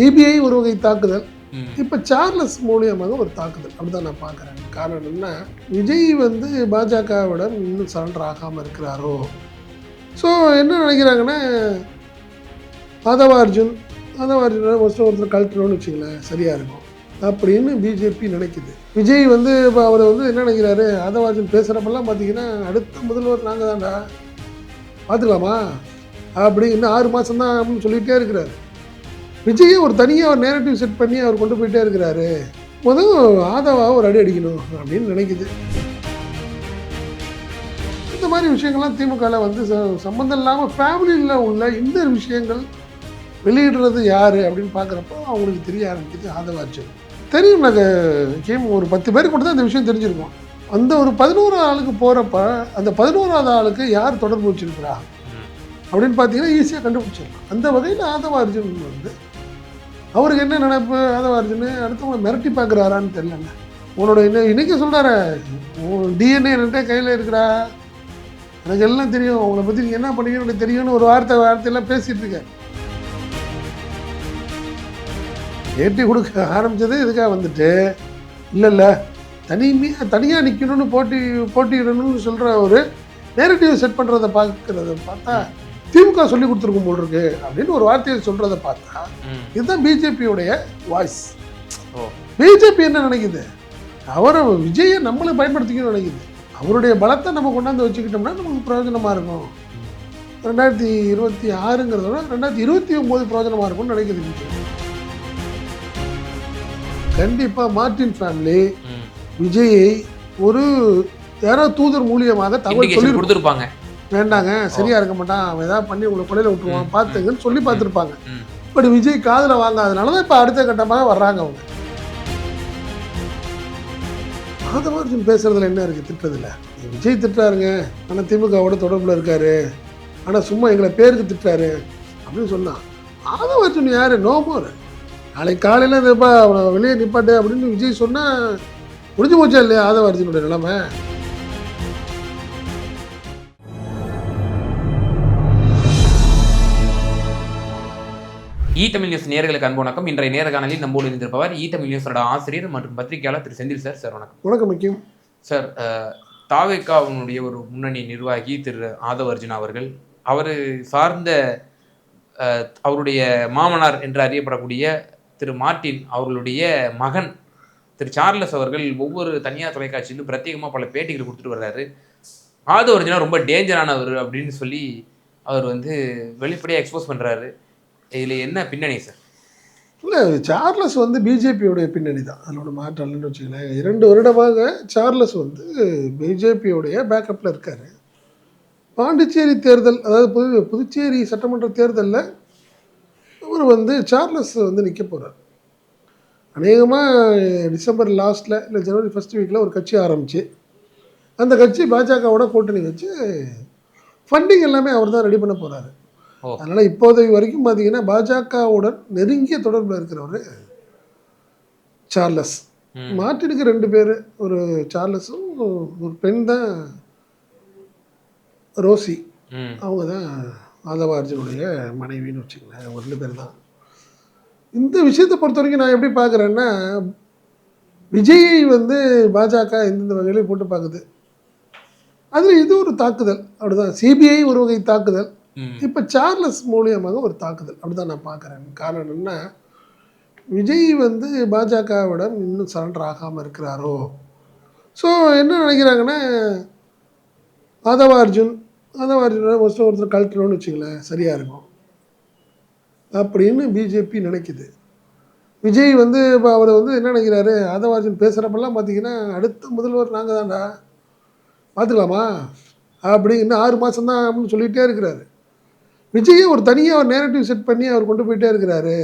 CBI ஒரு வகை தாக்குதல். இப்போ சார்லஸ் மூலியமாக ஒரு தாக்குதல். அப்படிதான் நான் பார்க்குறேன். காரணம் என்ன? விஜய் வந்து பாஜகவிடம் இன்னும் சரண்டர் ஆகாமல் இருக்கிறாரோ? ஸோ என்ன நினைக்கிறாங்கன்னா மாதவ அர்ஜுன் மாதவ அர்ஜுனை ஃபஸ்ட்டு ஒருத்தர் கழட்டணும்னு வச்சுங்களேன் சரியாக இருக்கும். அப்படின்னு பிஜேபி நினைக்குது. விஜய் வந்து இப்போ அவர் வந்து என்ன நினைக்கிறாரு? மாதவ அர்ஜுன் பேசுகிறப்பெல்லாம் பார்த்தீங்கன்னா அடுத்த முதல்வர் நாங்கள் தான்டா பார்த்துக்கலாமா அப்படி இன்னும் ஆறு மாதம் தான் அப்படின்னு சொல்லிகிட்டே இருக்கிறாரு. விஜயை ஒரு தனியாக ஒரு நேரட்டிவ் செட் பண்ணி அவர் கொண்டு போயிட்டே இருக்கிறாரு. முதல் ஆதவாவை ஒரு அடி அடிக்கணும் அப்படின்னு நினைக்குது. இந்த மாதிரி விஷயங்கள்லாம் திமுகவில் வந்து ச- சம்மந்தம் இல்லாமல் ஃபேமிலியில் உள்ள இந்த விஷயங்கள் வெளியிடுறது யார் அப்படின்னு பார்க்குறப்போ அவங்களுக்கு தெரிய ஆரம்பிக்குது ஆதவார்ஜன் தெரியும் நாங்கள் கேம் ஒரு பத்து பேருக்கு மட்டும் தான் இந்த விஷயம் தெரிஞ்சிருக்கோம். அந்த ஒரு பதினோரு ஆளுக்கு போகிறப்ப அந்த பதினோராவது ஆளுக்கு யார் தொடர்பு வச்சிருக்கிறா. அப்படின்னு பார்த்தீங்கன்னா ஈஸியாக கண்டுபிடிச்சிடலாம். அந்த வகையில் ஆதவார்ஜுன் வந்து அவருக்கு என்ன நினைப்பு? வருதுன்னு அடுத்தவங்களை மிரட்டி பார்க்குறாரான்னு தெரியலங்க. உன்னோட என்ன இன்றைக்கி சொல்கிறாரு உன் டிஎன்ஏ என்கிட்ட கையில் இருக்கிறா எனக்கு எல்லாம் தெரியும். உங்களை பற்றி நீங்கள் என்ன பண்ணிக்கணும்னு எனக்கு தெரியும்னு ஒரு வார்த்தை வார்த்தையெல்லாம் பேசிகிட்டு இருக்கேன் ஏட்டி கொடுக்க ஆரம்பித்தது இதுக்காக வந்துட்டு இல்லை இல்லை. தனிமையாக தனியாக நிற்கணும்னு போட்டி போட்டியிடணும்னு சொல்கிற ஒரு நேரட்டிவ் செட் பண்ணுறத பார்க்குறத பார்த்தா திமுக சொல்லி கொடுத்துருக்கும் போல் இருக்கு அப்படின்னு ஒரு வார்த்தையை சொல்கிறத பார்த்தா. இதுதான் பிஜேபியுடைய வாய்ஸ். பிஜேபி என்ன நினைக்குது? அவரை விஜயை நம்மளை பயன்படுத்திக்கணும்னு நினைக்குது. அவருடைய பலத்தை நம்ம கொண்டாந்து வச்சுக்கிட்டோம்னா நமக்கு பிரயோஜனமாக இருக்கும். ரெண்டாயிரத்தி இருபத்தி ஆறுங்கிறத விட ரெண்டாயிரத்தி இருபத்தி ஒம்பது பிரயோஜனமாக இருக்கும்னு நினைக்குது கண்டிப்பாக மார்டின் ஃபேமிலி. விஜயை ஒரு யாரோ தூதர் மூலியமாக தகவல் சொல்லி கொடுத்துருப்பாங்க. வேண்டாங்க சரியா இருக்க மாட்டான். அவன் ஏதாவது பண்ணி உங்களை கொலையில விட்டுருவான் பார்த்துங்கன்னு சொல்லி பார்த்துருப்பாங்க. பட் விஜய் காதுல வாங்காதனால தான் இப்போ அடுத்த கட்டமாக வர்றாங்க அவங்க. ஆதவார்ஜுன் பேசுறதுல என்ன இருக்கு திட்டுறதுல? விஜய் திட்டுறாருங்க ஆனால் திமுகவோட தொடர்புல இருக்காரு. ஆனால் சும்மா எங்களை பேருக்கு திட்டுறாரு அப்படின்னு சொன்னான் ஆதவார்ஜுன் யாரு? நோமோர் நாளைக்கு காலையில் இந்த அவனை வெளியே நிப்பாட்டு அப்படின்னு விஜய் சொன்னா முடிஞ்சு போச்சா இல்லையா ஆதவார்ஜுனுடைய நிலைமை? இ தமிழ் நியூஸ் நேர்களுக்கு அன்பு வணக்கம். இன்றைய நேர்காணலில் நம்மோடு இருந்திருப்பவர் இ தமிழ் நியூஸோட ஆசிரியர் மற்றும் பத்திரிகையாளர் திரு செந்தில் சார். சார் வணக்கம். உனக்கு முக்கியம். சார் தாவேக்காவினுடைய ஒரு முன்னணி நிர்வாகி திரு ஆதவ அர்ஜுன் அவர்கள் அவர் சார்ந்த அவருடைய மாமனார் என்று அறியப்படக்கூடிய திரு மார்ட்டின் அவர்களுடைய மகன் திரு சார்லஸ் அவர்கள் ஒவ்வொரு தனியார் தொலைக்காட்சியிலும் பிரத்யேகமாக பல பேட்டிகள் கொடுத்துட்டு வர்றாரு. ஆதவ அர்ஜுனா ரொம்ப டேஞ்சரானவர் அப்படின்னு சொல்லி அவர் வந்து வெளிப்படையாக எக்ஸ்போஸ் பண்ணுறாரு இதில் என்ன பின்னணி சார் இல்லை சார்லஸ் வந்து பிஜேபியோடைய பின்னணி தான். அதனோட மாற்றம் இல்லைன்னு வச்சுக்கலேன் இரண்டு வருடமாக சார்லஸ் வந்து பிஜேபியோடைய பேக்கப்பில் இருக்கார். பாண்டிச்சேரி தேர்தல் அதாவது புது புதுச்சேரி சட்டமன்ற தேர்தலில் அவர் வந்து சார்லஸ் வந்து நிற்க போகிறார் அநேகமாக டிசம்பர் லாஸ்ட்டில் இல்லை ஜனவரி ஃபஸ்ட் வீக்கில் ஒரு கட்சி ஆரம்பிச்சு அந்த கட்சி பாஜகவோட கூட்டணி வச்சு ஃபண்டிங் எல்லாமே அவர் தான் ரெடி பண்ண போகிறாரு அதனால் இப்போதைக்கு வரைக்கும் பார்த்தீங்கன்னா பாஜகவுடன் நெருங்கிய தொடர்பில் இருக்கிறவர் சார்லஸ். ம். மார்ட்டினுக்கு ரெண்டு பேர் ஒரு சார்லஸும் ஒரு பெண் தான் ரோசி. அவங்க தான் மாதவ அர்ஜுனுடைய மனைவின்னு வச்சுங்களேன் அவங்க ரெண்டு பேர் தான். இந்த விஷயத்தை பொறுத்த வரைக்கும் நான் எப்படி பார்க்குறேன்னா விஜயை வந்து பாஜக எந்தெந்த வகையிலையும் போட்டு பார்க்குது அதில் இது ஒரு தாக்குதல் அப்படிதான். சிபிஐ ஒரு வகை தாக்குதல். இப்போ சார்லஸ் மூலியமாக ஒரு தாக்குதல். அப்படிதான் நான் பார்க்குறேன். காரணம் என்ன விஜய் வந்து பாஜகவிடம் இன்னும் சரண்டர் ஆகாமல் இருக்கிறாரோ? ஸோ என்ன நினைக்கிறாங்கன்னா மாதவ அர்ஜுன் மாதவ ஃபஸ்ட்டு ஒருத்தர் கழட்டணும்னு வச்சுங்களேன் சரியாக இருக்கும். அப்படின்னு பிஜேபி நினைக்குது. விஜய் வந்து இப்போ அவர் வந்து என்ன நினைக்கிறாரு? மாதவ அர்ஜுன் பேசுகிறப்பெல்லாம் பார்த்தீங்கன்னா அடுத்த முதல்வர் நாங்கள் தான்டா பார்த்துக்கலாமா அப்படி இன்னும் ஆறு மாதம் தான் அப்படின்னு சொல்லிகிட்டே இருக்கிறாரு. விஜயை ஒரு தனியாக ஒரு நேரட்டிவ் செட் பண்ணி அவர் கொண்டு போயிட்டே இருக்கிறாரு.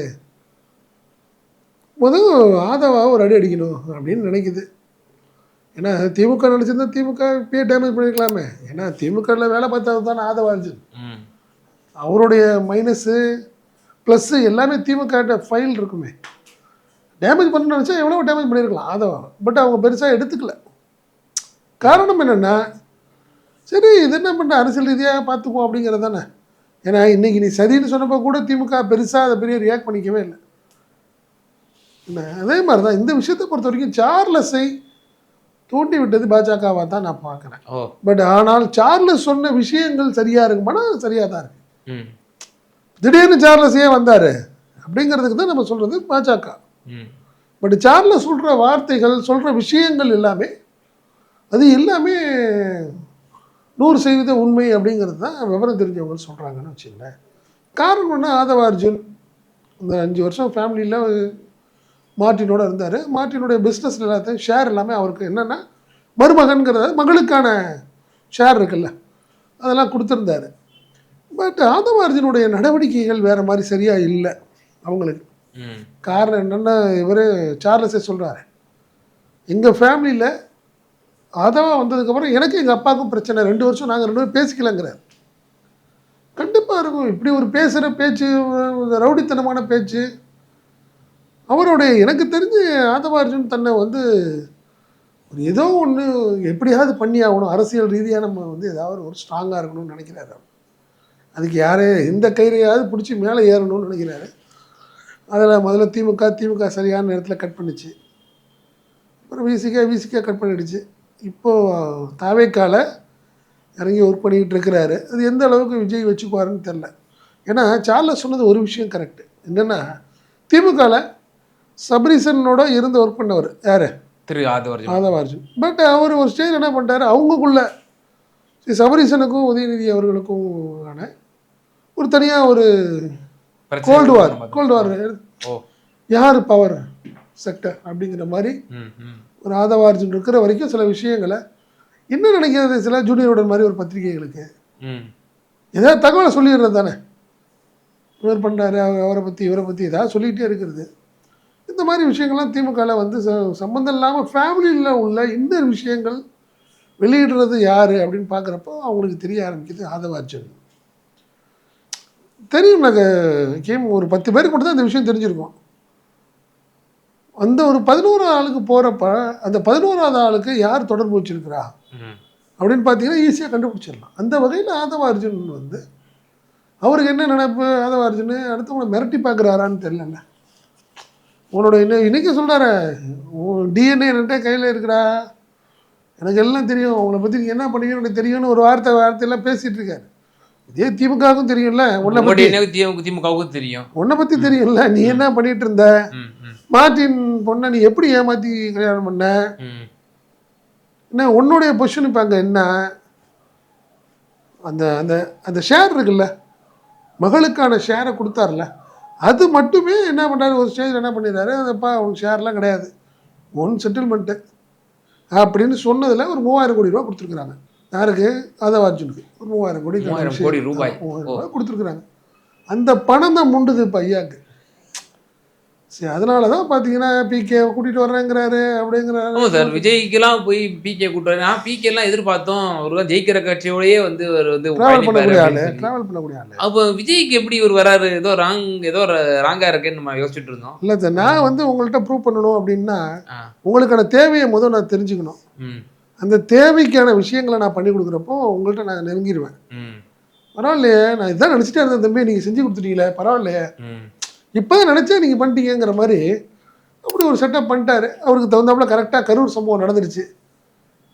முதல் ஆதவாவை ஒரு அடி அடிக்கணும் அப்படின்னு நினைக்குது. ஏன்னா திமுக நினச்சிருந்தா திமுக இப்பயே டேமேஜ் பண்ணியிருக்கலாமே ஏன்னா திமுகவில் வேலை பார்த்தவர் தானே ஆதவ ம். அவருடைய மைனஸு ப்ளஸ்ஸு எல்லாமே திமுக ஃபைல் இருக்குமே. டேமேஜ் பண்ண நினச்சா எவ்வளோ டேமேஜ் பண்ணியிருக்கலாம் ஆதவா. பட் அவங்க பெருசாக எடுத்துக்கல. காரணம் என்னென்னா சரி இது என்ன பண்ண அரசியல் ரீதியாக பார்த்துக்குவோம் அப்படிங்கிறது தானே. ஏன்னா இன்றைக்கி நீ சதின்னு சொன்னப்போ கூட திமுக பெருசாக அதை பெரிய ரியாக்ட் பண்ணிக்கவே இல்லை. என்ன, அதே மாதிரி தான் இந்த விஷயத்தை பொறுத்த வரைக்கும் சார்லஸை தூண்டி விட்டது பாஜகவாக தான் நான் பார்க்குறேன். பட் ஆனால் சார்லஸ் சொன்ன விஷயங்கள் சரியாக இருக்குமானா சரியாக தான் இருக்கு. திடீர்னு சார்லஸ் ஏன் வந்தார்? அப்படிங்கிறதுக்கு தான் நம்ம சொல்கிறது பாஜக. பட் சார்லஸ் சொல்கிற வார்த்தைகள் சொல்கிற விஷயங்கள் எல்லாமே அது எல்லாமே நூறு சதவீத உண்மை அப்படிங்கிறது தான் விவரம் தெரிஞ்சவங்க சொல்கிறாங்கன்னு வச்சுங்களேன் காரணம் என்ன? ஆதவ அர்ஜுன். இந்த அஞ்சு வருஷம் ஃபேமிலியில் மார்ட்டினோட இருந்தார். மார்ட்டினுடைய பிஸ்னஸ் எல்லாத்தையும் ஷேர் எல்லாமே அவருக்கு என்னென்னா மருமகன்கிறத மகளுக்கான ஷேர் இருக்குல்ல அதெல்லாம் கொடுத்துருந்தாரு. பட் ஆதவ அர்ஜுனுடைய நடவடிக்கைகள் வேறு மாதிரி சரியாக இல்லை அவங்களுக்கு. காரணம் என்னென்னா இவர் சார்லஸே சொல்கிறாரு எங்கள் ஃபேமிலியில் அதவா வந்ததுக்கப்புறம் எனக்கு எங்கள் அப்பாவுக்கும் பிரச்சனை. ரெண்டு வருஷம் நாங்கள் ரெண்டு பேரும் பேசிக்கலங்கிறார். கண்டிப்பாக இருக்கும். இப்படி ஒரு பேசுகிற பேச்சு ரவுடித்தனமான பேச்சு. அவருடைய எனக்கு தெரிஞ்சு ஆதவார்ஜுன் தன்னை வந்து ஒரு ஏதோ ஒன்று எப்படியாவது பண்ணி ஆகணும் அரசியல் ரீதியாக நம்ம வந்து ஏதாவது ஒரு ஸ்ட்ராங்காக இருக்கணும்னு நினைக்கிறாரு அதுக்கு யாரே இந்த கயிறையாவது பிடிச்சி மேலே ஏறணும்னு நினைக்கிறாரு. அதில் முதல்ல திமுக திமுக சரியான நேரத்தில் கட் பண்ணிச்சு. அப்புறம் விசிகா விசிகா கட் பண்ணிடுச்சு. இப்போது தாவேக்கால இறங்கி ஒர்க் பண்ணிக்கிட்டு இருக்கிறாரு. அது எந்த அளவுக்கு விஜய் வச்சுக்குவாருன்னு தெரில ஏன்னா சார்லஸ் சொன்னது ஒரு விஷயம் கரெக்டு என்னென்னா திமுகவில் சபரீசனோட இருந்து ஒர்க் பண்ணவர் யார்? திரு ஆதவர்ஜன். ஆதவ அர்ஜுன் பட் அவர் ஒரு ஸ்டேஜ் என்ன பண்ணிட்டாரு? அவங்களுக்குள்ள சபரீசனுக்கும் உதயநிதி அவர்களுக்கும் ஆன ஒரு தனியாக ஒரு கோல்டு வார் கோல்டு வார் யார் பவர் செக்டர் அப்படிங்கிற மாதிரி ஆதவார்ஜுன் இருக்கிற வரைக்கும் சில விஷயங்களை என்ன நினைக்கிறது சில ஜூனியரோட மாதிரி ஒரு பத்திரிகைகளுக்கு. ம். ஏதாவது தகவலை சொல்லிடுறது தானே. இவர் பண்ணுறாரு அவரை பற்றி இவரை பற்றி ஏதாவது சொல்லிகிட்டே இருக்கிறது. இந்த மாதிரி விஷயங்கள்லாம் திமுகவில் வந்து ச- சம்மந்தம் இல்லாமல் ஃபேமிலியில் உள்ள இன்னொரு விஷயங்கள் வெளியிடுறது யார் அப்படின்னு பார்க்குறப்போ அவங்களுக்கு தெரிய ஆரம்பிக்குது ஆதவார்ஜுன் தெரியும் நாங்கள் கேம் ஒரு பத்து பேருக்கு மட்டும் தான் இந்த விஷயம் தெரிஞ்சிருக்கும். அந்த ஒரு பதினோரு ஆளுக்கு போகிறப்ப அந்த பதினோராவது ஆளுக்கு யார் தொடர்பு வச்சிருக்கிறா? அப்படின்னு பார்த்தீங்கன்னா ஈஸியாக கண்டுபிடிச்சிடலாம். அந்த வகையில் ஆதவ அர்ஜுன் வந்து அவருக்கு என்ன நினைப்பு? ஆதவ அர்ஜுன் அடுத்தவங்களை மிரட்டி பார்க்குறாரான்னு தெரியலல்ல. உன்னோட என்ன இன்னைக்கு சொல்கிறாரு உன் டிஎன்ஏ என்கிட்ட கையில் இருக்கிறா எனக்கு எல்லாம் தெரியும். உங்களை பற்றி நீங்கள் என்ன பண்ணீங்கன்னு எனக்கு தெரியும்னு ஒரு வார்த்தை வார்த்தையெல்லாம் பேசிகிட்டு இருக்காரு. இதே திமுகவுக்கும் தெரியும்ல உன்னை பற்றி திமுகவுக்கும் தெரியும். உன்னை பற்றி தெரியும்ல நீ என்ன பண்ணிட்டு இருந்த? மார்ட்டின் பொண்ணை நீ எப்படி ஏமாற்றி கல்யாணம் பண்ண? என்ன உன்னுடைய பொசிஷன் இப்போ அங்கே என்ன? அந்த அந்த அந்த ஷேர் இருக்குல்ல? மகளுக்கான ஷேரை கொடுத்தாருல அது மட்டுமே என்ன பண்ணுறாரு ஒரு ஸ்டேஜில் என்ன பண்ணிடுறாரு? அதப்பா உனக்கு ஷேர்லாம் கிடையாது. ஒன் செட்டில்மெண்ட்டு அப்படின்னு சொன்னதில் ஒரு மூவாயிரம் கோடி ரூபா கொடுத்துருக்குறாங்க. யாருக்கு? ஆதவ அர்ஜுனுக்கு ஒரு மூவாயிரம் கோடி மூவாயிரம் கோடி ரூபாய் கொடுத்துருக்குறாங்க. அந்த பணம் தான் முண்டுது இப்போ ஐயாக்கு. சரி அதனால தான் பார்த்தீங்கன்னா பிகே கூட்டிகிட்டு வர்றேங்கிறாரு அப்படிங்கிறாரு. ஆமா சார் விஜய்க்கெல்லாம் போய் பிகே கூட்டு நான் பிகே எல்லாம் எதிர்பார்த்தோம். ஒரு ஜெயிக்கிற கட்சியோடயே வந்து அவர் வந்து ட்ராவல் பண்ணக்கூடிய ஆளு. ட்ராவல் பண்ணக்கூடிய ஆளு. அப்போ விஜய்க்கு எப்படி இவர் வராரு? ஏதோ ராங் ஏதோ ராங்கா இருக்கேன்னு நம்ம யோசிச்சுட்டு இருந்தோம். இல்லை சார் நான் வந்து உங்கள்கிட்ட ப்ரூவ் பண்ணணும் அப்படின்னா. உங்களுக்கான தேவையை முதல் நான் தெரிஞ்சுக்கணும். அந்த தேவைக்கான விஷயங்களை நான் பண்ணி கொடுக்குறப்போ உங்கள்கிட்ட நான் நெருங்கிடுவேன் பரவாயில்லையே நான் இதான் நினச்சிட்டே இருந்தேன் தம்பி நீங்கள் செஞ்சு கொடுத்துட்டீங்களே பரவாயில்லையே. இப்போ நினச்சா நீங்கள் பண்ணிட்டீங்கிற மாதிரி அப்படி ஒரு செட்டப் பண்ணிட்டார். அவருக்கு தகுந்தாப்புல கரெக்டாக கரூர் சம்பவம் நடந்துருச்சு.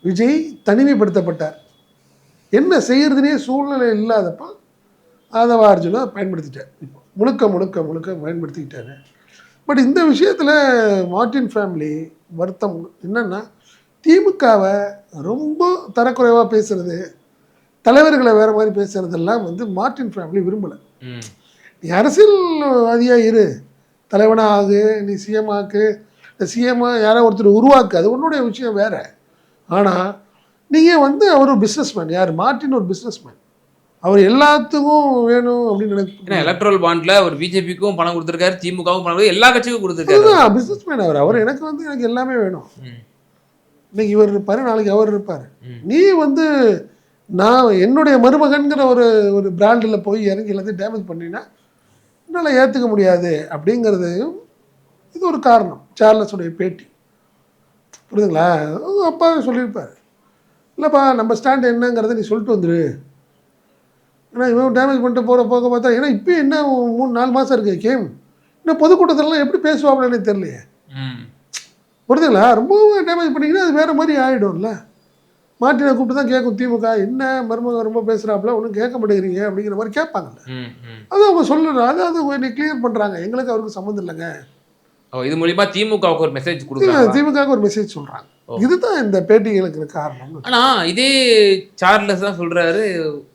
விஜய் தனிமைப்படுத்தப்பட்டார். என்ன செய்யறதுனே சூழ்நிலை இல்லாதப்ப அதை அர்ஜுனா பயன்படுத்திட்டார். இப்போ முழுக்க முழுக்க முழுக்க பயன்படுத்திக்கிட்டாரு. பட் இந்த விஷயத்தில் மார்ட்டின் ஃபேமிலி வருத்தம் என்னென்னா திமுகவை ரொம்ப தரக்குறைவாக பேசுறது தலைவர்களை வேறு மாதிரி பேசுறதெல்லாம் வந்து மார்ட்டின் ஃபேமிலி விரும்பலை. நீ அரசியல்வாதியாக இரு. தலைவனா ஆகு நீ சிஎம் ஆக்கு. இந்த சிஎம் யாரோ ஒருத்தர் உருவாக்கு அது உன்னுடைய விஷயம் வேற. ஆனால் நீங்கள் வந்து அவர் ஒரு பிஸ்னஸ்மேன் யார்? மார்ட்டின் ஒரு பிஸ்னஸ்மேன் அவர் எல்லாத்துக்கும் வேணும் அப்படின்னு ஏன்னா நினைக்க எலக்ட்ரல் பாண்ட்ல அவர் பிஜேபிக்கும் பணம் கொடுத்துருக்காரு திமுகவும் பணம் எல்லா கட்சிக்கும் கொடுத்துருக்காரு. அதுதான் பிஸ்னஸ்மேன் அவர். அவர் எனக்கு வந்து எனக்கு எல்லாமே வேணும். இன்னைக்கு இவர் இருப்பார் நாளைக்கு அவர் இருப்பார். நீ வந்து நான் என்னுடைய மருமகன்கிற ஒரு ஒரு பிராண்டில் போய் இறங்கி எல்லாத்தையும் டேமேஜ் பண்ணினா என்னால் ஏற்றுக்க முடியாது அப்படிங்கிறதையும் இது ஒரு காரணம். சார்லஸுடைய பேட்டி. புரியுதுங்களா? அப்பாவே சொல்லியிருப்பார். இல்லைப்பா நம்ம ஸ்டாண்ட் என்னங்கிறத நீ சொல்லிட்டு வந்துரு. ஏன்னா இவன் டேமேஜ் பண்ணிட்டு போகிற போக பார்த்தா ஏன்னா இப்போ என்ன மூணு நாலு மாதம் இருக்கு கேம் இன்னும் பொதுக்கூட்டத்திலலாம் எப்படி பேசுவாங்களே தெரியலையே. ம். புரியுதுங்களா? ரொம்பவும் டேமேஜ் பண்ணிங்கன்னா அது வேறு மாதிரி ஆகிடும்ல மாட்டினை கூப்பிட்டு தான் கேட்கும் திமுக என்ன மருமக ரொம்ப பேசுகிறாப்புல ஒன்றும் கேட்க மாட்டேங்கிறீங்க அப்படிங்கிற மாதிரி கேட்பாங்கல்ல. அது அவங்க சொல்லணும் அது கொஞ்சம் கிளியர் பண்ணுறாங்க எங்களுக்கு அவருக்கு சம்மந்தம் இல்லைங்க. இது மூலியமா திமுகவுக்கு ஒரு மெசேஜ் கொடுக்குறாங்க திமுக ஒரு மெசேஜ் சொல்கிறாங்க. இதுதான் இந்த பேட்டிகளுக்கு காரணம். ஆனா இதே சார்லஸ் தான் சொல்றாரு.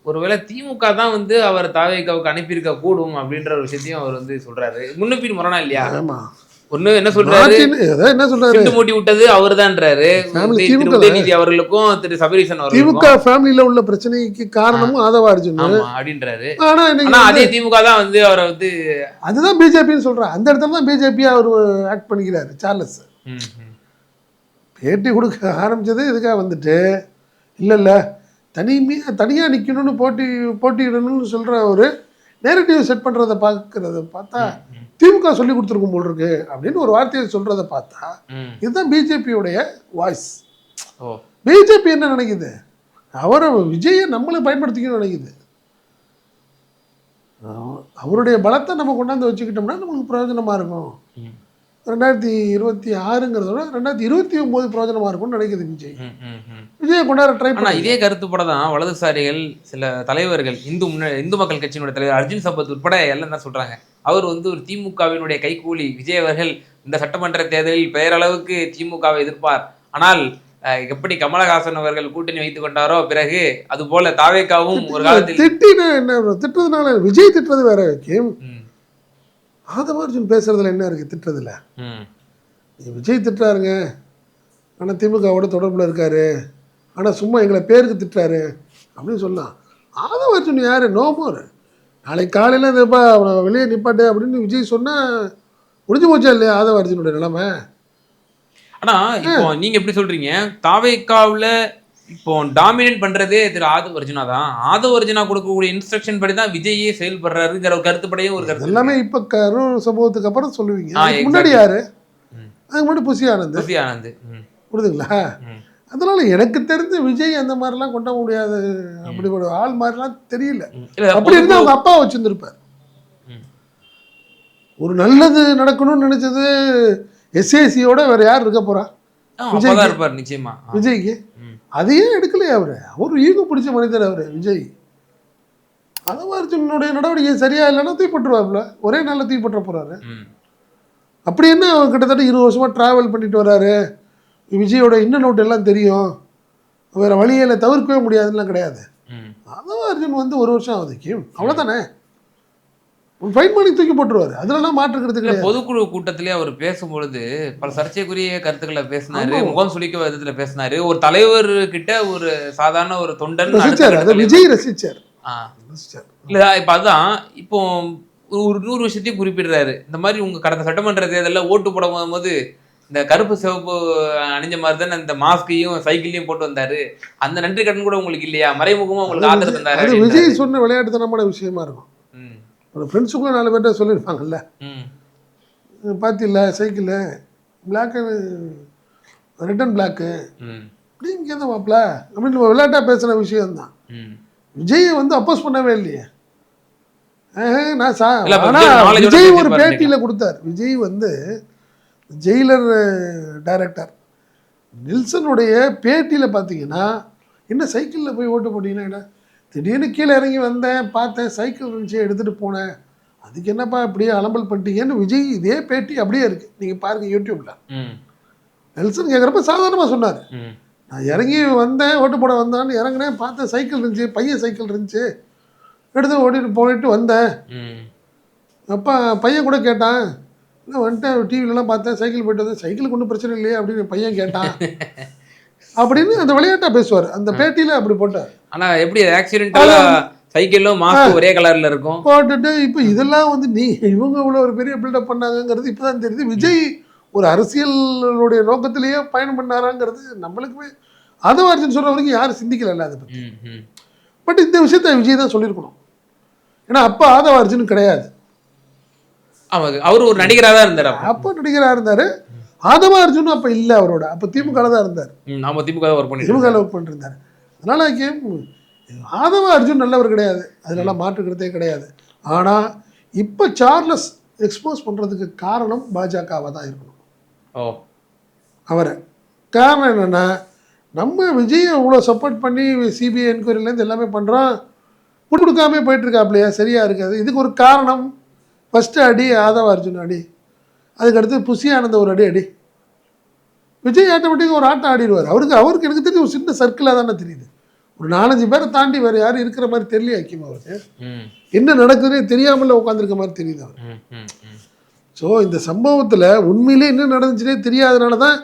ஒருவேளை திமுக தான் வந்து அவர் தாவேக்காவுக்கு அனுப்பியிருக்க கூடும் அப்படின்ற ஒரு விஷயத்தையும் அவர் வந்து சொல்றாரு. முன்னப்பின் முரணா இல்லையா? ஆமாம் ஒண்ணு என்ன சொல்றாரு? என்ன சொல்றாரு? மூட்டி விட்டது அவர்தான்றாரு. உதயநிதி அவர்களுக்கும் திரு சபரீசன் திமுக ஃபேமிலியில உள்ள பிரச்சனைக்கு காரணமும் ஆதவ அர்ஜுன். அப்படின்றாரு. ஆனா அதே திமுக தான் வந்து அவரை வந்து அதுதான் பிஜேபின்னு சொல்றேன் அந்த இடத்துல தான் பிஜேபி அவர் ஆக்ட் பண்ணிக்கிறாரு சார்லஸ் பேட்டி கொடுக்க ஆரம்பிச்சது இதுக்காக வந்துட்டு இல்ல இல்ல. தனிமையா தனியா நிக்கணும்னு போட்டி போட்டியிடணும்னு சொல்ற ஒரு நேரட்டிவ் செட் பண்றத பார்க்கறத பார்த்தா திமுக சொல்லி கொடுத்துருக்கும் போல் இருக்கு அப்படின்னு ஒரு வார்த்தையை சொல்றத பார்த்தா. இதுதான் பிஜேபியுடைய வாய்ஸ் பிஜேபி என்ன நினைக்குது? அவரை விஜயை நம்மளை பயன்படுத்திக்கணும்னு நினைக்குது. அவ- அவருடைய பலத்தை நம்ம கொண்டாந்து வச்சுக்கிட்டோம்னா நமக்கு பிரயோஜனமா இருக்கும். ரெண்டாயிரத்தி இருபத்தி ஆறுங்கிறத விட ரெண்டாயிரத்தி இருபத்தி ஒன்பது பிரயோஜனமா இருக்கும்னு நினைக்குது விஜய். விஜயை கொண்டாட ட்ரை பண்ணி இதே கருத்துப்பட தான் வலதுசாரிகள் சில தலைவர்கள் இந்து முன்ன இந்து மக்கள் கட்சியினுடைய தலைவர் அர்ஜுன் சம்பத் உட்பட எல்லாம் தான் சொல்றாங்க? அவர் வந்து ஒரு திமுகவினுடைய கைகூலி விஜய் அவர்கள் இந்த சட்டமன்ற தேர்தலில் பெயரளவுக்கு திமுகவை எதிர்ப்பார். ஆனால் எப்படி கமலஹாசன் அவர்கள் கூட்டணி வைத்துக் கொண்டாரோ பிறகு அது போல தாவேக்காவும் ஒரு காலத்தில் திட்டினா என்ன திட்டுறதுனால விஜய் திட்டுறது வேற கேம் ம், ஆதவார்ஜுன் பேசுறதுல என்ன இருக்கு? திட்டுறதுல. ம், விஜய் திட்டுறாருங்க. ஆனால் திமுகவோட தொடர்பில் இருக்காரு. ஆனால் சும்மா எங்களை பேருக்கு திட்டுறாரு. அப்படின்னு சொல்லலாம் ஆதவார்ஜுன் யார்? நோமோர் நாளைக்கு காலையில் அவனை வெளியே நிப்பாட்டு அப்படின்னு விஜய் சொன்னால் முடிஞ்சு போச்சா இல்லையா? ஆதவார்ஜுனுடைய நிலைமை. ஆனா இப்போ நீங்க எப்படி சொல்றீங்க? தாவேக்காவுல இப்போ டாமினேட் பண்றதே திரு ஆதவ் அர்ஜுனா தான். ஆதவ் அர்ஜுனா கொடுக்கக்கூடிய இன்ஸ்ட்ரக்ஷன் படி தான் விஜயே செயல்படுறாருங்கிற ஒரு கருத்துப்படையும் ஒரு கருத்து எல்லாமே இப்போ கரூர் சம்பவத்துக்கு அப்புறம் சொல்லுவீங்க. முன்னாடி யாரு. அதுக்கு முன்னாடி புசி ஆனந்த். சுஃபி ஆனந்த். புரியுதுங்களா. அதனால எனக்கு தெரிஞ்சு விஜய் அந்த மாதிரிலாம் கொண்ட முடியாது. அப்படி ஒரு ஆள் மாதிரிலாம் தெரியல. அப்படி இருந்தா பொது- அவங்க அப்பா வச்சிருந்திருப்பார். ஒரு நல்லது நடக்கணும்னு நினைச்சது எஸ்ஏசியோட வேற யார் இருக்க போறா? அப்பதான் இருப்பார் நிச்சயமா. விஜய்க்கு. அதையே எடுக்கலையே அவரு? அவர் ஈகோ பிடிச்ச மனிதர் அவரு விஜய். அதவார்ஜுனுடைய நடவடிக்கை சரியா இல்லைன்னா தூக்கி போட்டுருவாப்புல ஒரே நாள்ல தூக்கி போட்டுற போறாரு. ம். அப்படி என்ன அவர் கிட்டத்தட்ட இருபது வருஷமா டிராவல் பண்ணிட்டு வராரு? விஜயோட இன்ன நோட் எல்லாம் தெரியும். வேற வழியில தவிர்க்கவே முடியாதுலாம் கிடையாது. ம். அதவார்ஜுன் வந்து ஒரு வருஷம் ஆகுது. கேம் அவ்வளவுதானே? ஃபைன் பண்ணி தூக்கி போட்டுருவாரு. அதுலலாம் மாற்றுக்கிறது இல்ல பொதுக்குழு கூட்டத்திலே அவர் பேசும்பொழுது பல சர்ச்சைக்குரிய கருத்துக்களை பேசினாரு. முகம் சுளிக்க விதத்துல பேசினாரு. ஒரு தலைவர் கிட்ட ஒரு சாதாரண ஒரு தொண்டன் ரசிச்சார். அதை விஜய் ரசிச்சார். ரசிச்சார். இல்ல இப்ப அதான் இப்போ ஒரு நூறு விஷயத்தையும் குறிப்பிடுறாரு. இந்த மாதிரி உங்க கடந்த சட்டமன்ற தேர்தலில் ஓட்டு போட போது இந்த கருப்பு சிவப்பு அணிஞ்ச மாதிரி தானே இந்த மாஸ்கையும் சைக்கிளையும் போட்டு வந்தாரு. அந்த நன்றி கடன் கூட உங்களுக்கு இல்லையா? மறைமுகமா உங்களுக்கு ஆதரவு தந்தாரு. விஜய் சொன்ன விளையாட்டுத்தனமான விஷயமா இருக்கும். ஒரு ஃப்ரெண்ட்ஸுக்குள்ள நாலு பேர்ட்ட சொல்லியிருப்பாங்கல்ல. பார்த்தில்ல சைக்கிளு பிளாக்கு ரிட்டன் பிளாக்கு இங்கே தான் மாப்பிள அப்படின்னு நம்ம விளையாட்டாக பேசுன விஷயம்தான். விஜயை வந்து அப்போஸ் பண்ணவே இல்லையே. நான் சா இல்ல, அப்ப ஆனா விஜய் ஒரு பேட்டியில் கொடுத்தார். விஜய் வந்து ஜெயிலர் டைரக்டர் நில்சனுடைய பேட்டியில் பார்த்தீங்கன்னா என்ன சைக்கிளில் போய் ஓட்டு போட்டீங்கன்னா என்ன? திடீர்னு கீழே இறங்கி வந்தேன் பார்த்தேன் சைக்கிள் இருந்துச்சு எடுத்துகிட்டு போனேன். அதுக்கு என்னப்பா இப்படியே அலம்பல் பண்ணிட்டீங்கன்னு விஜய் இதே பேட்டி அப்படியே இருக்குது நீங்கள் பாருங்கள் யூடியூப்பில் நெல்சன் கேட்குறப்ப சாதாரணமாக சொன்னார். நான் இறங்கி வந்தேன் ஓட்டு போட வந்தான்னு இறங்கினேன் பார்த்தேன் சைக்கிள் இருந்துச்சு பையன் சைக்கிள் இருந்துச்சு. எடுத்து ஓட்டிட்டு போயிட்டு வந்தேன். அப்பா பையன் கூட கேட்டான். இல்லை வந்துட்டேன் டிவிலலாம் பார்த்தேன் சைக்கிள் போயிட்டு வந்தேன். சைக்கிளுக்கு ஒன்றும் பிரச்சனை இல்லையே அப்படின்னு பையன் கேட்டான். அப்படின்னு அந்த விளையாட்டாக பேசுவார். அந்த பேட்டியில் அப்படி போட்டார். ஆனா எப்படி ஆக்சிடென்டலா சைக்கிளும் மாஸ்க் ஒரே கலர்ல இருக்கும்? போட்டுட்டு இப்போ இதெல்லாம் வந்து நீ இவங்க இவ்வளோ ஒரு பெரிய பில்டப் பண்ணாங்கங்கிறது இப்போ தான் தெரியுது. விஜய் ஒரு அரசியலுடைய நோக்கத்திலேயே பயணம் பண்ணாராங்கிறது நம்மளுக்குமே அதவார்ஜன் சொல்கிற வரைக்கும் யாரும் சிந்திக்கல அதை பற்றி. பட் இந்த விஷயத்த விஜய் தான் சொல்லியிருக்கணும். ஏன்னா அப்போ ஆதவ அர்ஜுன் கிடையாது அவர் ஒரு நடிகரா தான் இருந்தார் அப்ப. நடிகராக இருந்தார். ஆதவ அர்ஜுன் அப்போ இல்லை அவரோட. அப்போ திமுக தான் இருந்தார். ம், ஆமா திமுக ஒர்க் பண்ணிட்டு திமுக. ஒர்க் பண்ணிருந்தார் அதனால கேம் ஆதவ அர்ஜுன் நல்லவர் கிடையாது. அதனால மாற்றுக்கிறதே கிடையாது. ஆனால் இப்போ சார்லஸ் எக்ஸ்போஸ் பண்ணுறதுக்கு காரணம் பாஜகவாக தான் இருக்கணும். ஓ. அவரை. காரணம் என்னென்னா நம்ம விஜயை இவ்வளோ சப்போர்ட் பண்ணி சிபிஐ என்கொயரிலேருந்து எல்லாமே பண்ணுறோம் கொடுக்காம போயிட்டுருக்காப்லையா? சரியா இருக்காது. இதுக்கு ஒரு காரணம். ஃபஸ்ட்டு அடி ஆதவ அர்ஜுன் அடி. அதுக்கடுத்து புசி ஆனந்த ஒரு அடி அடி. விஜய் ஆட்டோமேட்டிக்காக ஒரு ஆட்டம் ஆடிடுவார். அவருக்கு அவருக்கு எனக்கு தெரிஞ்சு ஒரு சின்ன சர்க்கிளாக தானே தெரியுது. ஒரு நாலஞ்சு பேரை தாண்டி வேறு யாரும் இருக்கிற மாதிரி தெரியல ஐக்கியம் அவருக்கு? என்ன நடக்குதுன்னே தெரியாமல் உட்காந்துருக்க மாதிரி தெரியுது அவர் ஸோ இந்த சம்பவத்தில் உண்மையிலே என்ன நடந்துச்சுனே தெரியாதனால தான்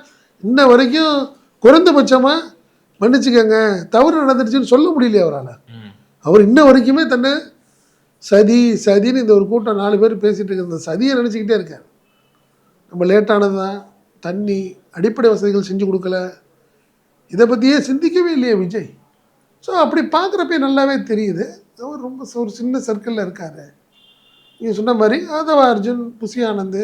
இன்ன வரைக்கும் குறைந்தபட்சமாக மன்னிச்சுக்கங்க தவறு நடந்துருச்சுன்னு சொல்ல முடியலையே அவரால். அவர் இன்ன வரைக்குமே தன்னை சதி சதின்னு இந்த ஒரு கூட்டம் நாலு பேர் பேசிகிட்டு இருக்கிற சதியை நினச்சிக்கிட்டே இருக்கார். நம்ம லேட்டானது தான் தண்ணி அடிப்படை வசதிகள் செஞ்சு கொடுக்கல. இதை பற்றியே சிந்திக்கவே இல்லையே விஜய். ஸோ அப்படி பார்க்குறப்பே நல்லாவே தெரியுது. அவர் ரொம்ப ஒரு சின்ன சர்க்கிளில் இருக்கார். நீங்கள் சொன்ன மாதிரி ஆதவ அர்ஜுன் புசி ஆனந்த்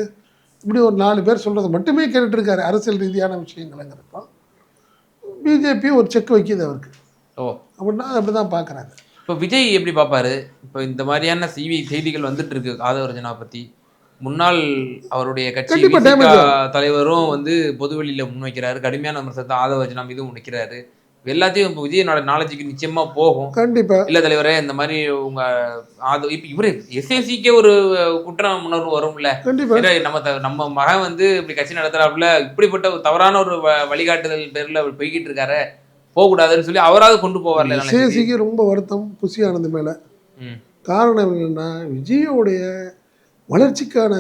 இப்படி ஒரு நாலு பேர் சொல்கிறது மட்டுமே கேட்டுட்டு இருக்காரு அரசியல் ரீதியான விஷயங்கள்ங்கிறப்போ. பிஜேபி ஒரு செக் வைக்கிது அவருக்கு. ஓ. அப்படின்னா அப்படி தான் பார்க்குறாங்க இப்போ விஜய் எப்படி பார்ப்பாரு? இப்போ இந்த மாதிரியான செய்தி செய்திகள் வந்துட்டு இருக்கு ஆதவர்ஜனா பத்தி. முன்னாள் அவருடைய கட்சி கண்டிப்பா தலைவரும் வந்து பொதுவெளியில முன்வைக்கிறாரு கடுமையான விமர்சனத்தை ஆதவர்ஜனா மீதும் முன்வைக்கிறாரு எல்லாத்தையும் இப்போ விஜயனோட நாலேஜுக்கு நிச்சயமா போகும். கண்டிப்பாக இல்ல தலைவரே இந்த மாதிரி உங்க ஆத இப்ப இவரு எஸ்எஸ்சிக்கே ஒரு குற்றம் உணர்வு வரும்ல. நம்ம நம்ம மகன் வந்து இப்படி கட்சி நடத்துறாப்புல இப்படிப்பட்ட தவறான ஒரு வழிகாட்டுதல் பேர்ல அவர் போய்கிட்டு இருக்காரு. போகக்கூடாதுன்னு சொல்லி அவராவது கொண்டு போவார்ல. சேசிக்கு ரொம்ப வருத்தம் புசி ஆனந்த் மேலே காரணம் என்னென்னா விஜயோடைய வளர்ச்சிக்கான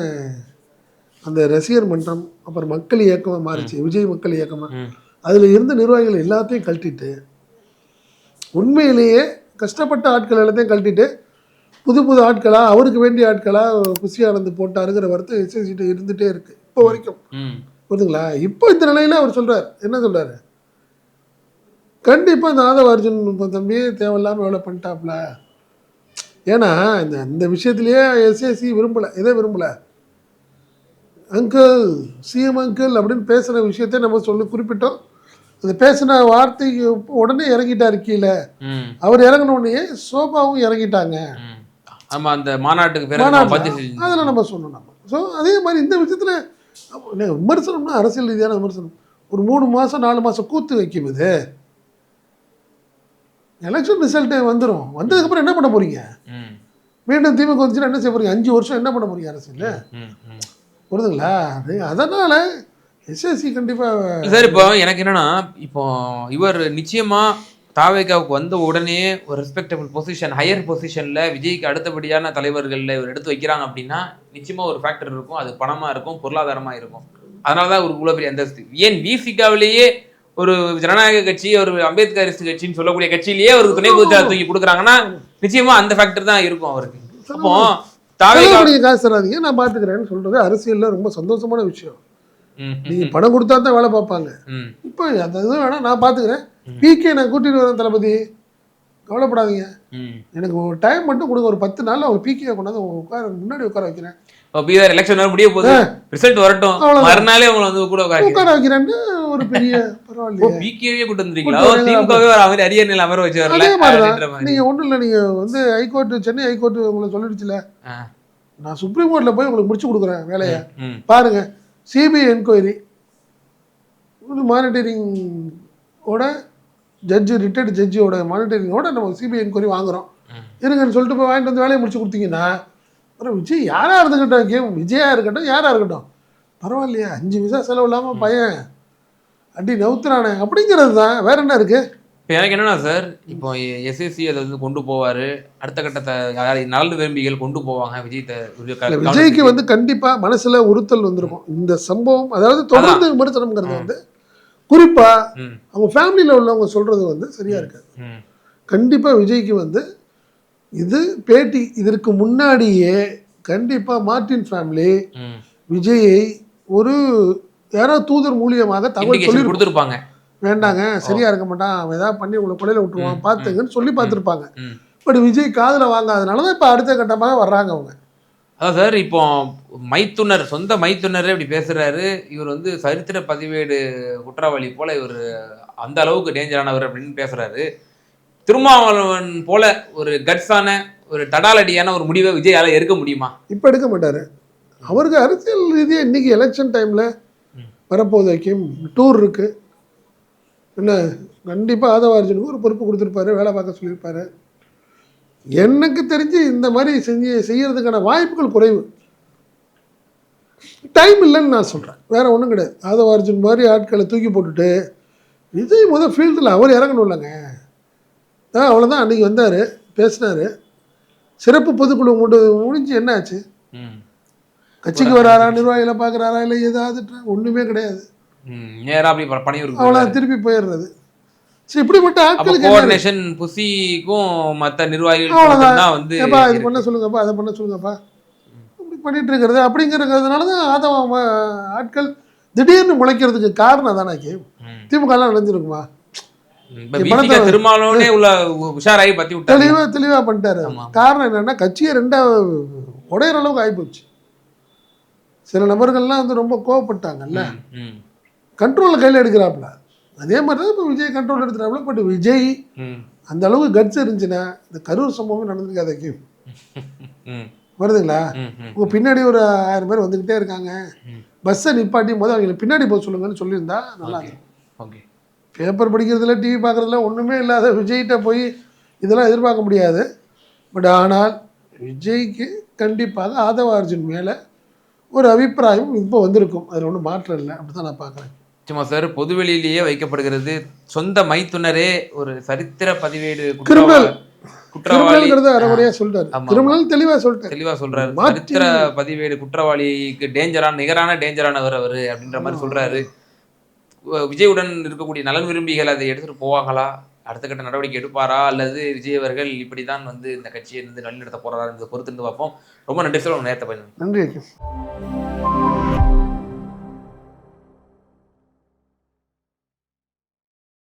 அந்த ரசிகர் மன்றம் அப்புறம் மக்கள் இயக்கமாக மாறிச்சு. விஜய் மக்கள் இயக்கமாக அதில் இருந்த நிர்வாகிகள் எல்லாத்தையும் கழட்டிட்டு உண்மையிலேயே கஷ்டப்பட்ட ஆட்கள் எல்லாத்தையும் கழட்டிட்டு புது புது ஆட்களாக அவருக்கு வேண்டிய ஆட்களாக புசி ஆனந்த் போட்டாருங்கிற வருத்தம் எஸ்எஸ்சிட்ட இருந்துகிட்டே இருக்குது இப்போ வரைக்கும். புரியுதுங்களா இப்போ இந்த நிலையில அவர் சொல்றார். என்ன சொல்றாரு? கண்டிப்பா இந்த ஆதவ அர்ஜுன் இப்ப தம்பி தேவையில்லாம வேலை பண்ணிட்டாப்ல. ஏன்னா இந்த இந்த விஷயத்திலேயே எஸ்எஸ்சி விரும்பல. எதை விரும்பல? அங்கிள் சிஎம் அங்கிள் அப்படின்னு பேசுன விஷயத்தை நம்ம சொல்லி குறிப்பிட்டோம். அந்த பேசின வார்த்தைக்கு உடனே இறங்கிட்டார் கீழே. அவர் இறங்கின உடனே சோபாவும் இறங்கிட்டாங்க. ம். ஆமா அந்த மாநாட்டுக்கு பிறகு மாநாட்டுல. பதிவு செஞ்சு அதில் நம்ம சொன்னோம் நம்ம. ஸோ அதே மாதிரி இந்த விஷயத்தில் விமர்சனம்னா அரசியல் ரீதியான விமர்சனம். ஒரு மூணு மாதம் நாலு மாதம் கூத்து வைக்கும் இது. எலெக்ஷன் ரிசல்ட்டு வந்துடும் வந்ததுக்கப்புறம் என்ன பண்ண போறீங்க? ம். மீண்டும் திமுக வந்துச்சுன்னா என்ன செய்ய போறீங்க? அஞ்சு வருஷம் என்ன பண்ண போறீங்க அரசியல் புரியுதுங்களா அது அதனால் எஸ்எஸ்சி கண்டிப்பாக சார் இப்போ எனக்கு என்னன்னா இப்போ இவர் நிச்சயமா தாவேகாவுக்கு வந்த உடனே ஒரு ரெஸ்பெக்டபிள் பொசிஷன் ஹையர் பொசிஷன்ல விஜய்க்கு அடுத்தபடியான தலைவர்களில் இவர் எடுத்து வைக்கிறாங்க அப்படின்னா நிச்சயமா ஒரு ஃபேக்டர் இருக்கும். அது பணமாக இருக்கும் பொருளாதாரமா இருக்கும். அதனால தான் ஒரு இவ்வளோ பெரிய அந்தஸ்து. ஏன் விசிகாவிலேயே ஒரு ஜனநாயக கட்சி ஒரு அம்பேத்கரிஸ்ட் கட்சின்னு சொல்லக்கூடிய கட்சியிலேயே அவருக்கு துணை பொதுச்சாளர் தூக்கி கொடுக்குறாங்கன்னா நிச்சயமா அந்த ஃபேக்டர் தான் இருக்கும் அவருக்கு. அப்போ தாவேகா நீங்கள் காசு தராதீங்க. நான் பார்த்துக்கிறேன்னு சொல்கிறது அரசியலில் ரொம்ப சந்தோஷமான விஷயம். ம், நீங்கள் பணம் கொடுத்தா தான் வேலை பார்ப்பாங்க. இப்போ அந்த இது வேணால் நான் பார்த்துக்கிறேன் பிகே நான் கூட்டிகிட்டு வரேன் தளபதி கவலைப்படாதீங்க. எனக்கு ஒரு டைம் மட்டும் கொடுங்க. ஒரு பத்து நாள்ல ஒரு பிகே கொண்டாந்து உட்கார முன்னாடி உட்கார வைக்கிறேன். பீகார் எலெக்ஷன் வர முடிய போகுது. ரிசல்ட் வரட்டும். மறுநாளே உங்களை வந்து கூட உட்கார வைக்கிறேன்னு ஒரு பெரிய பரவாயில்லையே. பிகேவே கூட்டு வந்திருக்கீங்களா? திமுகவே ஒரு அவர் அரியர் நிலை அமர வச்சு வரல. மாதிரி. நீங்க ஒண்ணும் இல்லை நீங்க வந்து ஹைகோர்ட் சென்னை ஹைகோர்ட் உங்களை சொல்லிடுச்சுல. நான் சுப்ரீம் கோர்ட்ல போய் உங்களுக்கு முடிச்சு கொடுக்குறேன் வேலையை. பாருங்க சிபிஐ என்கொயரி மானிட்டரிங் ஓட ஜட்ஜு ரிட்டையர்டு ஜட்ஜியோட மானிட்டரிங்கோட நம்ம சிபிஐ என்கொயரி வாங்குறோம். இருங்கன்னு சொல்லிட்டு போய் வாங்கிட்டு வந்து வேலையை முடிச்சு கொடுத்தீங்கன்னா அப்புறம் விஜய் யாரா இருந்துக்கட்டும் கேம் விஜயா இருக்கட்டும் யாரா இருக்கட்டும்? பரவாயில்லையா அஞ்சு விசா செலவு இல்லாம பையன் அடி நவுத்துறானே. அப்படிங்கிறது தான் வேற என்ன இருக்கு? இப்போ எனக்கு என்னன்னா சார் இப்போ எஸ்எஸ்சி அதை வந்து கொண்டு போவாரு. அடுத்த கட்டத்தை யார் நலன் விரும்பிகள் கொண்டு போவாங்க. விஜய் விஜய்க்கு வந்து கண்டிப்பா மனசுல உறுத்தல் வந்திருக்கும். இந்த சம்பவம் அதாவது தொடர்ந்து விமர்சனம்ங்கிறது வந்து குறிப்பா ம், அவங்க ஃபேமிலியில் உள்ளவங்க சொல்றது வந்து சரியா இருக்காது. ம், கண்டிப்பா விஜய்க்கு வந்து இது பேட்டி இதற்கு முன்னாடியே கண்டிப்பா மார்ட்டின் ஃபேமிலி. விஜயை ஒரு யாரோ தூதர் மூலியமாக தகவல் சொல்லி கொடுத்திருப்பாங்க. வேண்டாங்க சரியா இருக்க மாட்டான் அவன் ஏதாவது பண்ணி உங்களை கொலையில விட்டுருவான் பார்த்துங்கன்னு சொல்லி பார்த்துருப்பாங்க. பட் விஜய் காதுல வாங்காதனால தான் இப்போ அடுத்த கட்டமாக வர்றாங்க அவங்க. அதான் சார் இப்போ மைத்துனர் சொந்த மைத்துனரே இப்படி பேசுறாரு. இவர் வந்து சரித்திர பதிவேடு குற்றவாளி போல இவர் அந்த அளவுக்கு டேஞ்சரானவர் அப்படின்னு பேசுறாரு. திருமாவளவன் போல ஒரு கட்ஸான ஒரு தடாலடியான ஒரு முடிவை விஜயால எடுக்க முடியுமா? இப்போ எடுக்க மாட்டாரு. அவருக்கு அரசியல் ரீதியாக இன்னைக்கு எலெக்ஷன் டைமில் வரப்போகுது ஹக்கீம் டூர் இருக்குது என்ன கண்டிப்பாக ஆதவார்ஜுனுக்கு ஒரு பொறுப்பு கொடுத்துருப்பாரு வேலை பார்க்க சொல்லியிருப்பாரு. எனக்கு தெரிஞ்சு இந்த மாதிரி செஞ்சு செய்யறதுக்கான வாய்ப்புகள் குறைவு. டைம் இல்லைன்னு நான் சொல்கிறேன் வேற ஒன்றும் கிடையாது. ஆதவார்ஜுன் மாதிரி ஆட்களை தூக்கி போட்டுட்டு விஜய் முதல் ஃபீல்டில் அவர் இறங்கணும் இல்லைங்க ஆ அவ்வளோதான் அன்றைக்கி வந்தார் பேசினார். சிறப்பு பொதுக்குழு முடி முடிஞ்சு என்ன ஆச்சு? கட்சிக்கு வராரா நிர்வாகிகளை பார்க்குறாரா இல்லை ஏதாவது ஒன்றுமே கிடையாது. அவ்வளோ திருப்பி போயிடுறது. சரி இப்படிப்பட்ட ஆட்களுக்கு கோஆர்டினேஷன் புசிக்கும் மற்ற நிர்வாகிகள். தான் வந்து இது. பண்ண சொல்லுங்கப்பா அதை பண்ண சொல்லுங்கப்பா. இப்படி பண்ணிட்டு இருக்கிறது. அப்படிங்கிறதுனால தான் ஆதவ ஆட்கள் திடீர்னு முளைக்கிறதுக்கு காரணம் தானே கே ம். திமுகலாம் நடந்திருக்குமா இப்ப இப்ப பிசிக பணத்தை- திருமாவளவனே உள்ள உ- உஷாராகி பத்தி விட்டாரு தெளிவாக தெளிவாக பண்ணிட்டாரு. காரணம் என்னன்னா கட்சியை ரெண்டா உடையிற அளவுக்கு ஆகிப்போச்சு சில நபர்கள்லாம் வந்து ரொம்ப கோவப்பட்டாங்கல்ல. கண்ட்ரோலில் கையில் எடுக்கிறாப்புல. அதே மாதிரி தான் இப்போ விஜய் கண்ட்ரோல் எடுத்துறாப்புல பட் விஜய் அந்த அளவுக்கு கட்ஸ் இருந்துச்சுன்னா இந்த கரூர் சம்பவம் நடந்திருக்காது கே ம், வருதுங்களா. உங்கள் பின்னாடி ஒரு ஆயிரம் பேர் வந்துக்கிட்டே இருக்காங்க. பஸ்ஸை நிப்பாட்டி போது அவங்களை பின்னாடி போக சொல்லுங்கன்னு சொல்லியிருந்தா நல்லா இருக்கும். ஓகே. பேப்பர் படிக்கிறதுல டிவி பார்க்குறதுல ஒன்றுமே இல்லாத விஜய்கிட்ட போய் இதெல்லாம் எதிர்பார்க்க முடியாது. பட் ஆனால் விஜய்க்கு கண்டிப்பாக ஆதவ அர்ஜுன் மேலே ஒரு அபிப்பிராயம் இப்போ வந்திருக்கும். அதில் ஒன்றும் மாற்றம் இல்லை. அப்படி தான் நான் பார்க்குறேன். சும்மா சார் பொதுவெளியிலேயே வைக்கப்படுகிறது சொந்த மைத்துனரே ஒரு சரித்திர பதிவேடு கிரிமினல். குற்றவா- குற்றவாளி. கிரிமினல்ங்கிறத அரைமுறையாக சொல்லிட்டாரு ஆமா. கிரிமினல் தெளிவாக சொல்லிட்டாரு. தெளிவா சொல்றாரு. சரித்திர பதிவேடு குற்றவாளிக்கு டேஞ்சரான நிகரான டேஞ்சரானவர் அவரு அப்படின்ற மாதிரி சொல்றாரு. உ- விஜயுடன் இருக்கக்கூடிய நலன் விரும்பிகள் அதை எடுத்துட்டு போவாங்களா? அடுத்த கட்ட நடவடிக்கை எடுப்பாரா? அல்லது விஜய் அவர்கள் இப்படிதான் வந்து இந்த கட்சியை வந்து வழிநடத்த போகிறாரா என்பதை பொறுத்திருந்து பார்ப்போம். ரொம்ப நன்றி சார். நேரத்தை பயன் நன்றி